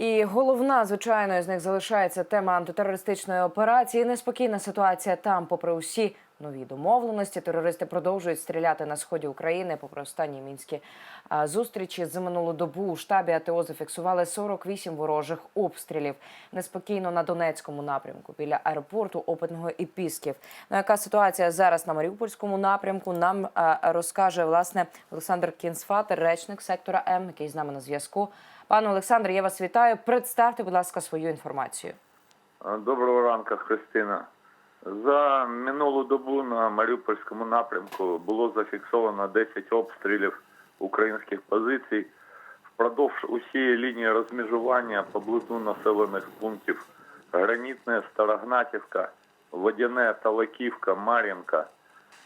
І головна, звичайно, з них залишається тема антитерористичної операції. Неспокійна ситуація там, попри усі нові домовленості. Терористи продовжують стріляти на сході України. Попри останні мінські зустрічі за минулу добу у штабі АТО зафіксували 48 ворожих обстрілів. Неспокійно на Донецькому напрямку біля аеропорту Опитного і Пісків. Ну, яка ситуація зараз на Маріупольському напрямку? Нам розкаже власне Олександр Кінсфатер, речник сектора М, який з нами на зв'язку. Пане Олександр, я вас вітаю. Представте, будь ласка, свою інформацію. Доброго ранку, Христина. За минулу добу на Маріупольському напрямку було зафіксовано 10 обстрілів українських позицій впродовж усієї лінії розмежування поблизу населених пунктів Гранітне, Старогнатівка, Водяне, Талаківка, Мар'їнка.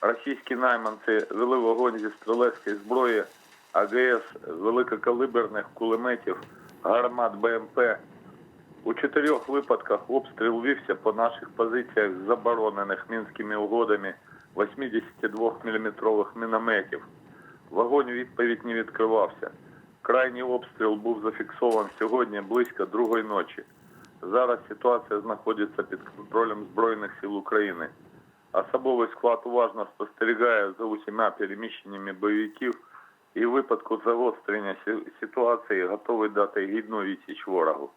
Російські найманці вели вогонь зі стрілецької зброї, АГС, великокалиберних кулеметів, гармат БМП, у чотирьох випадках обстріл вівся по наших позиціях заборонених мінськими угодами 82-мм мінометів. Вогонь відповідь не відкривався. Крайній обстріл був зафіксований сьогодні близько другої ночі. Зараз ситуація знаходиться під контролем Збройних сил України. Особовий склад уважно спостерігає за усіма переміщеннями бойовиків і в випадку загострення ситуації готовий дати гідну відсіч ворогу.